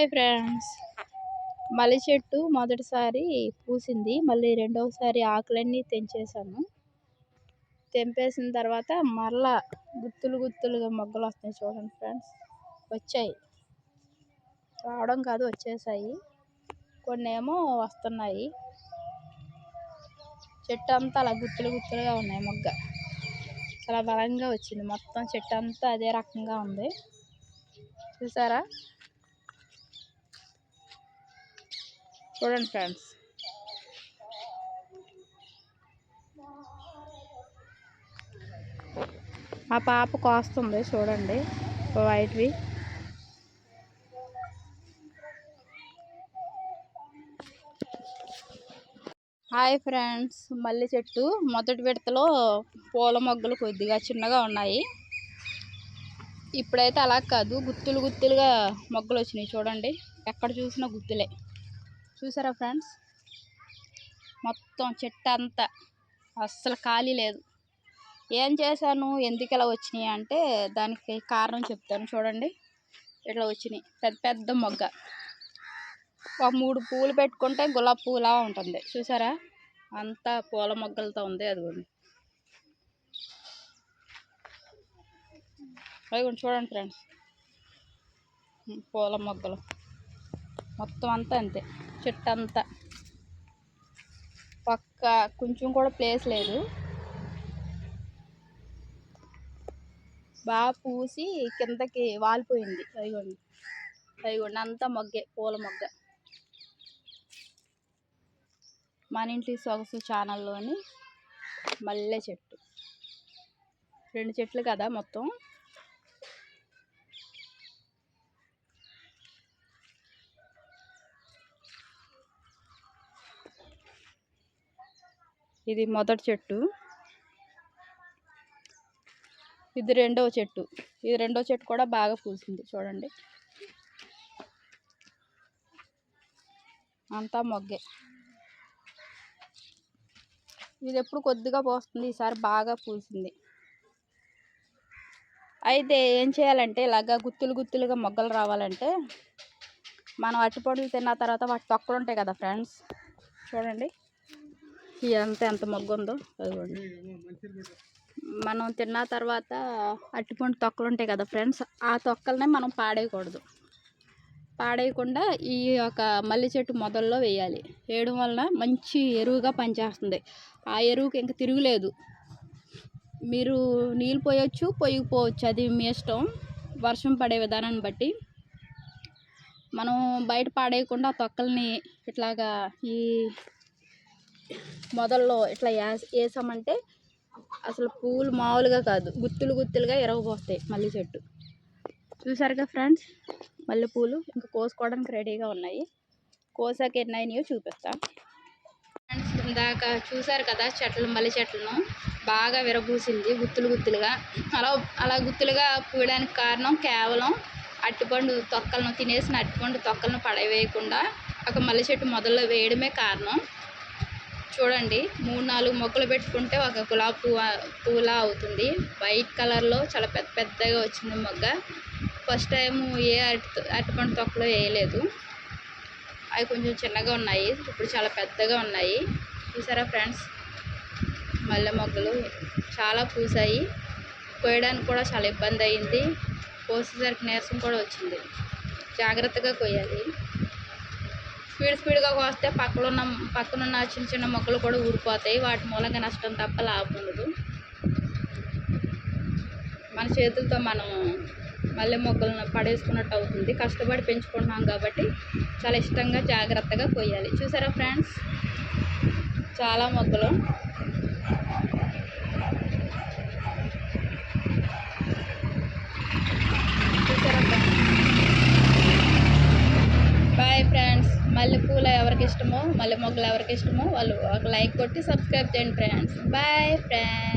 Hi friends. మల్లి చెట్టు మొదటిసారి పూసింది. మళ్ళీ రెండవసారి ఆకులన్నీ తెంచేసాను తెంపేసిన తర్వాత మరలా గుత్తులు గుత్తులుగా మొగ్గలు వస్తాయి చూడండి ఫ్రెండ్స్. వచ్చాయి. రావడం కాదు వచ్చేసాయి. కొన్ని ఏమో వస్తున్నాయి. చెట్టు అంతా అలా గుత్తులు గుత్తులుగా ఉన్నాయి మొగ్గ. చాలా బలంగా వచ్చింది. మొత్తం చెట్టు అంతా అదే రకంగా ఉంది. చూసారా? చూడండి ఫ్రెండ్స్. మా పాప కోస్తుంది చూడండి. వైట్వి. హాయ్ ఫ్రెండ్స్ మల్లె చెట్టు. మొదటి విడతలో పూల మొగ్గలు కొద్దిగా చిన్నగా ఉన్నాయి. ఇప్పుడైతే అలా కాదు గుత్తులు గుత్తులుగా మొగ్గలు వచ్చినాయి చూడండి. ఎక్కడ చూసినా గుత్తులే. చూసారా ఫ్రెండ్స్? మొత్తం చెట్టు అంతా. అస్సలు ఖాళీ లేదు. ఏం చేశాను? ఎందుకు ఇలా వచ్చినాయి అంటే దానికి కారణం చెప్తాను. చూడండి. ఇట్లా వచ్చినాయి. పెద్ద పెద్ద మొగ్గ. ఒక మూడు పూలు పెట్టుకుంటే గులాబీ పూలా ఉంటుంది. చూసారా? అంతా పూల మొగ్గలతో ఉంది. అదిగోండి. అదిగోండి చూడండి ఫ్రెండ్స్. పూల మొగ్గలు. మొత్తం అంతా అంతే. చెట్టు అంతా పక్క కొంచెం కూడా ప్లేస్ లేదు. బాగా పూసి కిందకి వాలిపోయింది పైగొండి పైగొండి అంతా మొగ్గే పూల మొగ్గ. మన ఇంటి సొగసు ఛానల్లోని మల్లె చెట్టు. రెండు చెట్లు కదా మొత్తం. ఇది మొదటి చెట్టు. ఇది రెండవ చెట్టు. ఇది రెండవ చెట్టు కూడా బాగా పూసింది. చూడండి. అంతా మొగ్గే. ఇది ఎప్పుడు కొద్దిగా పోస్తుంది. ఈసారి బాగా పూసింది. అయితే ఏం చేయాలంటే ఇలాగ గుత్తులు గుత్తులుగా మొగ్గలు రావాలంటే మనం అరటిపండ్లు తిన్న తర్వాత వాటి తొక్కలు ఉంటాయి కదా ఫ్రెండ్స్? చూడండి. ఇదంతా ఎంత మొగ్గు ఉందో అదిగోండి. మనం తిన్న తర్వాత అట్టిపండు తొక్కలు ఉంటాయి కదా ఫ్రెండ్స్ ఆ తొక్కలనే మనం పాడేయకూడదు. పాడేయకుండా ఈ యొక్క మల్లె చెట్టు మొదల్లో వేయాలి. వేయడం వలన మంచి ఎరువుగా పనిచేస్తుంది. ఆ ఎరువుకి ఇంకా తిరుగులేదు. మీరు నీళ్ళు పోయొచ్చు పొయ్యిపోవచ్చు అది మీ ఇష్టం. వర్షం పడే విధానాన్ని బట్టి. మనం బయట పాడేయకుండా తొక్కల్ని ఇట్లాగా ఈ మొదల్లో ఇట్లా వేసామంటే అసలు పూలు మామూలుగా కాదు. గుత్తులు గుత్తులుగా ఎరగబోస్తాయి మల్లె చెట్టు. చూసారుగా ఫ్రెండ్స్? మల్లెపూలు ఇంకా కోసుకోవడానికి రెడీగా ఉన్నాయి. కోసాక ఎన్ని అయినాయో చూపిస్తా. ఫ్రెండ్స్ ఇందాక చూసారు కదా చెట్లు మల్లె చెట్లను? బాగా విరబూసింది గుత్తులు గుత్తులుగా. అలా అలా గుత్తులుగా పూయడానికి కారణం కేవలం అట్టిపండు తొక్కలను తినేసిన అట్టిపండు తొక్కలను పడవేయకుండా ఒక మల్లె చెట్టు మొదల్లో వేయడమే కారణం. చూడండి మూడు నాలుగు మొక్కలు పెట్టుకుంటే ఒక గులాబీ పువ్వు పువ్వులా అవుతుంది. వైట్ కలర్లో చాలా పెద్ద పెద్దగా వచ్చింది మొగ్గ. ఫస్ట్ టైం ఏ అరటి అరటిపండు తొక్కలో వేయలేదు. అవి కొంచెం చిన్నగా ఉన్నాయి ఇప్పుడు చాలా పెద్దగా ఉన్నాయి. చూసారా ఫ్రెండ్స్? మల్లె మొగ్గలు చాలా పూసాయి. కోయడానికి కూడా చాలా ఇబ్బంది అయింది. కోసేసరికి నీరసం కూడా వచ్చింది. జాగ్రత్తగా కొయ్యాలి స్పీడ్ స్పీడ్గా కోస్తే పక్కనున్న పక్కనున్న చిన్న చిన్న మొక్కలు కూడా ఊడిపోతాయి. వాటి మూలంగా నష్టం తప్ప లాభం ఉండదు. మన చేతులతో మనం మళ్ళీ మొక్కలను పడేసుకున్నట్టు అవుతుంది. కష్టపడి పెంచుకుంటున్నాం కాబట్టి చాలా ఇష్టంగా జాగ్రత్తగా కొయ్యాలి. చూసారా ఫ్రెండ్స్? చాలా మొక్కలు చూసారా బాయ్ ఫ్రెండ్స్ మల్లెపూలు ఎవరికి ఇష్టమో మల్లె మొగ్గలు ఎవరికి ఇష్టమో వాళ్ళు ఒక లైక్ కొట్టి సబ్స్క్రైబ్ చేయండి ఫ్రెండ్స్ బాయ్ ఫ్రెండ్స్